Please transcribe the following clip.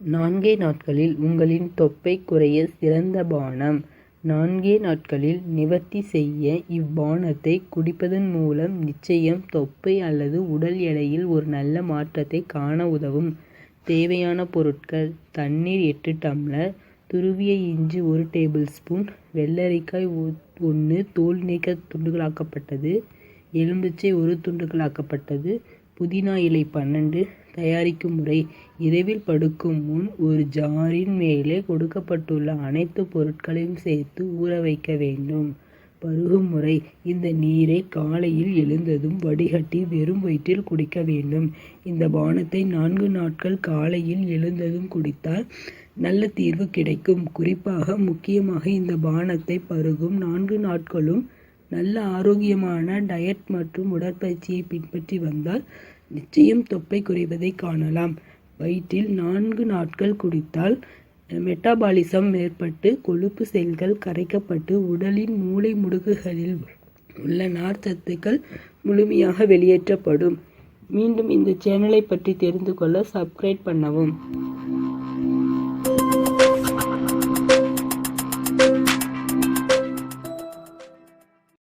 நான்கே நாட்களில் உங்களின் தொப்பை குறைய சிறந்த பானம் நான்கே நாட்களில் நிவர்த்தி செய்ய இவ்பானத்தை குடிப்பதன் மூலம் நிச்சயம் தொப்பை அல்லது உடல் எடையில் ஒரு நல்ல மாற்றத்தை காண உதவும். தேவையான பொருட்கள் தண்ணீர் எட்டு டம்ளர் துருவிய இஞ்சி ஒரு டேபிள் ஸ்பூன் வெள்ளரிக்காய் ஒன்று தோல் நீக்க துண்டுகளாக்கப்பட்டது எலுமிச்சை ஒரு துண்டுகளாக்கப்பட்டது புதினா இலை பன்னெண்டு தயாரிக்கும் முறை இரவில் படுக்கும் முன் ஒரு ஜாரின் மேலே கொடுக்கப்பட்டுள்ள அனைத்து பொருட்களையும் சேர்த்து ஊற வைக்க வேண்டும். பருகும் முறை இந்த நீரை காலையில் எழுந்ததும் வடிகட்டி வெறும் வயிற்றில் குடிக்க வேண்டும். இந்த பானத்தை நான்கு நாட்கள் காலையில் எழுந்ததும் குடித்தால் நல்ல தீர்வு கிடைக்கும். குறிப்பாக முக்கியமாக இந்த பானத்தை பருகும் நான்கு நாட்களும் நல்ல ஆரோக்கியமான டயட் மற்றும் உடற்பயிற்சியை பின்பற்றி வந்தால் நிச்சயம் தொப்பை குறைவதை காணலாம். வயிற்றில் நான்கு நாட்கள் குடித்தால் மெட்டாபாலிசம் ஏற்பட்டு கொழுப்பு செல்கள் கரைக்கப்பட்டு உடலின் மூலை முடுக்குகளில் உள்ள நார்ச்சத்துக்கள் முழுமையாக வெளியேற்றப்படும். மீண்டும் இந்த சேனலை பற்றி தெரிந்து கொள்ள சப்ஸ்கிரைப் பண்ணவும்.